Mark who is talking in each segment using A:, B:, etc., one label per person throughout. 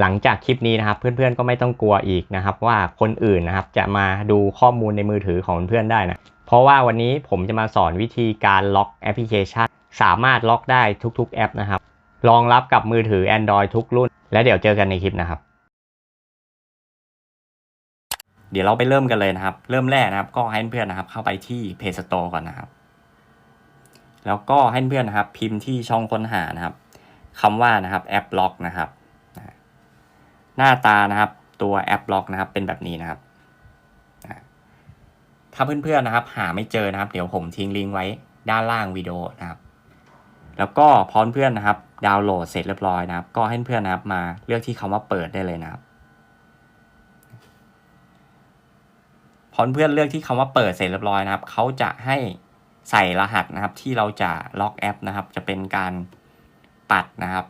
A: หลังจากคลิปนี้นะครับ เพื่อนๆก็ไม่ต้องกลัวอีกนะครับ ว่าคนอื่นนะครับจะมาดูข้อมูลในมือถือของเพื่อนได้นะเพราะว่าวันนี้ผมจะมาสอนวิธีการล็อกแอปพลิเคชัน สามารถล็อกได้ทุกๆแอปนะครับรองรับกับมือถือ Android ทุกรุ่น และเดี๋ยวเจอกันในคลิปนะครับ เดี๋ยวเราไปเริ่มกันเลยนะครับ เริ่มแรกนะครับ ก็ให้เพื่อนๆนะครับ เข้าไปที่ Play Store ก่อนนะครับ แล้วก็ให้เพื่อนๆนะครับ พิมพ์ที่ช่องค้นหานะครับคำว่านะครับแอปล็อกนะครับ หน้าตานะครับ ตัวแอปล็อกนะครับ เป็นแบบนี้นะครับ ถ้าเพื่อนๆนะครับ หาไม่เจอนะครับ เดี๋ยวผมทิ้งลิงก์ไว้ด้านล่างวิดีโอนะครับ แล้วก็พรอเพื่อนนะครับ ดาวน์โหลดเสร็จเรียบร้อยนะครับ ก็ให้เพื่อนนะครับมาเลือกที่คำว่าเปิดได้เลยนะครับพอเพื่อนเลือกที่คำว่าเปิดเสร็จเรียบร้อยนะครับเขาจะให้ใส่รหัสนะครับ ที่เราจะล็อกแอปนะครับ จะเป็นการปัดนะครับ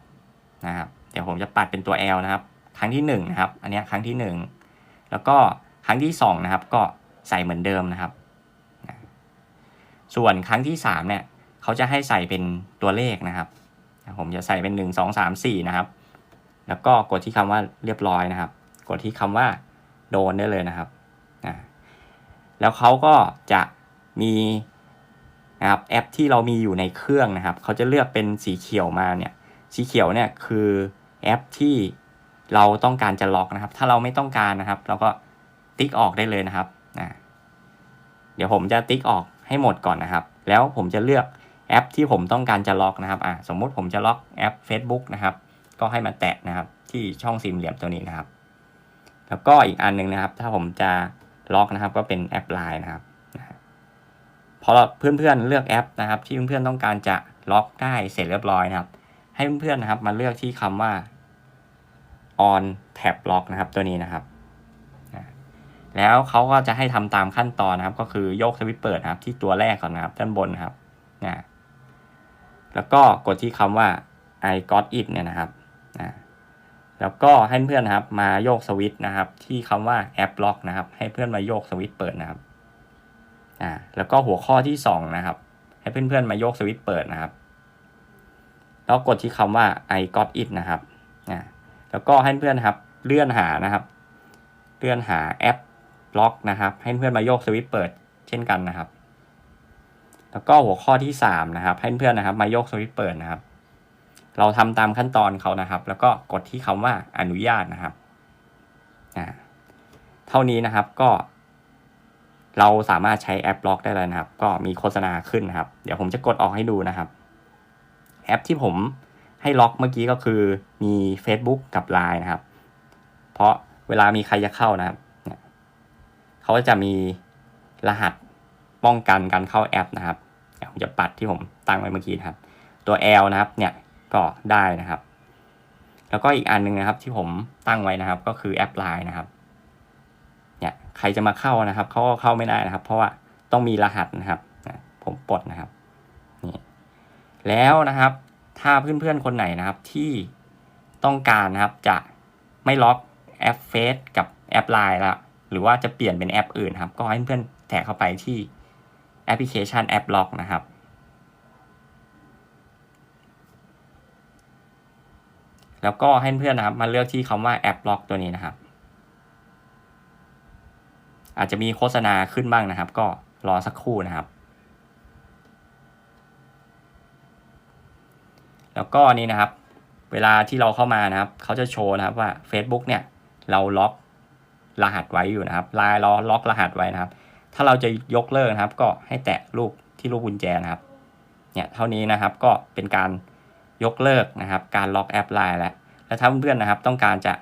A: นะครับ เดี๋ยวผมจะปัดเป็นตัว L นะครับ ครั้งที่1นนะครับ อันนี้ครั้งที่ 1 แล้วก็ครั้งที่2นะครับ ก็ใส่เหมือนเดิมนะครับ ส่วนครั้งที่3เนี่ยเขาจะให้ใส่เป็นตัวเลขนะครับ ผมจะใส่เป็น 1 2 3 4 นะครับ แล้วก็กดที่คำว่าเรียบร้อยนะครับ กดที่คำว่าโดนได้เลยนะครับ แล้วเขาก็จะมีนะครับแอปที่เรามีอยู่ในเครื่องนะครับ เขาจะเลือกเป็นสีเขียวมาเนี่ย สีเขียวเนี่ยคือแอปที่ เราต้องการจะล็อกนะครับ ถ้าเราไม่ต้องการนะครับ เราก็ติ๊กออกได้เลยนะครับนะเดี๋ยวผมจะติ๊กออกให้หมดก่อนนะครับ แล้วผมจะเลือกแอปที่ผมต้องการจะล็อกนะครับอะสมมุติผมจะล็อกแอป Facebook นะครับ ก็ให้มาแตะนะครับ ที่ช่องสี่เหลี่ยมตัวนี้นะครับ แล้วก็อีกอันนึงนะครับ ถ้าผมจะล็อกนะครับ ก็เป็นแอป Line นะครับพอเพื่อนๆเลือกแอปนะครับ ที่เพื่อนๆต้องการจะล็อกได้เสร็จเรียบร้อยนะครับ ให้เพื่อนๆนะครับ มาเลือกที่คำว่า on tab lock นะครับตัวนี้นะครับ แล้วเขาก็จะให้ทำตามขั้นตอนนะครับ ก็คือโยกสวิตช์เปิดนะครับ ที่ตัวแรกก่อนนะครับด้านบนนะครับนะแล้วก็กดที่คำว่า I got it เนี่ยนะครับนะแล้วก็ให้เพื่อนนะครับ มาโยกสวิตช์นะครับ ที่คำว่าแอปล็อกนะครับ ให้เพื่อนมาโยกสวิตช์เปิดนะครับอ่าแล้วก็หัวข้อที่2นะครับ ให้เพื่อนๆมาโยกสวิตช์เปิดนะครับ แล้วกดที่คำว่า I got it นะครับอ่า แล้วก็ให้เพื่อนครับเลื่อนหานะครับ เลื่อนหาแอปล็อกนะครับ ให้เพื่อนมาโยกสวิตช์เปิดเช่นกันนะครับ แล้วก็หัวข้อที่3นะครับให้เพื่อนนะครับ มาโยกสวิตช์เปิดนะครับ เราทำตามขั้นตอนเขานะครับ แล้วก็กดที่คำว่าอนุญาตนะครับอ่าเท่านี้นะครับก็ เราสามารถใช้แอปล็อกได้เลยนะครับ ก็มีโฆษณาขึ้นนะครับ เดี๋ยวผมจะกดออกให้ดูนะครับ แอปที่ผม ให้ล็อกเมื่อกี้ก็คือมี Facebook กับ Line นะครับ เพราะเวลามีใครจะเข้านะครับเขาจะมีรหัสป้องกันการเข้าแอปนะครับผมจะปัดที่ผมตั้งไว้เมื่อกี้ครับ ตัว L นะครับเนี่ยก็ได้นะครับ แล้วก็อีกอันนึงนะครับที่ผมตั้งไว้นะครับ ก็คือแอป Line นะครับเนี่ยใครจะมาเข้านะครับเขาก็เข้าไม่ได้นะครับ เพราะว่าต้องมีรหัสนะครับผมปลดนะครับนี่แล้วนะครับ ถ้าเพื่อนๆคนไหนนะครับที่ต้องการนะครับจะไม่ล็อกแอปเฟซกับแอปไลน์ละหรือว่าจะเปลี่ยนเป็นแอปอื่นครับ ก็ให้เพื่อนแตะเข้าไปที่แอปพลิเคชันแอปล็อกนะครับ แล้วก็ให้เพื่อนนะครับมาเลือกที่คำว่าแอปล็อกตัวนี้นะครับ อาจจะมีโฆษณาขึ้นบ้างนะครับ ก็รอสักครู่นะครับ แล้วก็นี่นะครับ เวลาที่เราเข้ามานะครับ เขาจะโชว์นะครับว่า Facebook เนี่ยเราล็อกรหัสไว้อยู่นะครับไลน์เราล็อกรหัสไว้นะครับ ถ้าเราจะยกเลิกนะครับ ก็ให้แตะรูปที่รูปกุญแจนะครับ เนี่ยเท่านี้นะครับก็เป็นการยกเลิกนะครับ การล็อกแอปไลน์แล้วแล้วถ้าเพื่อนๆนะครับ ต้องการจะ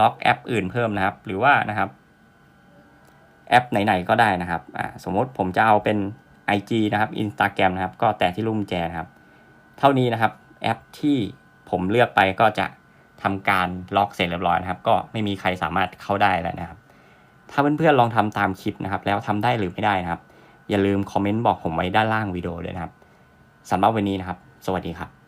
A: ล็อกแอปอื่นเพิ่มนะครับ หรือว่านะครับแอปไหนๆก็ได้นะครับสมมติผมจะเอาเป็น IG นะครับ Instagram นะครับ ก็แต่ที่รุ่มแจนะครับ เท่านี้นะครับ แอปที่ผมเลือกไปก็จะทำการล็อกเสร็จเรียบร้อยนะครับ ก็ไม่มีใครสามารถเข้าได้แล้วนะครับ ถ้าเพื่อนๆลองทำตามคลิปนะครับ แล้วทำได้หรือไม่ได้นะครับ อย่าลืมคอมเมนต์บอกผมไว้ด้านล่างวิดีโอเลยนะครับสำหรับวันนี้นะครับ สวัสดีครับ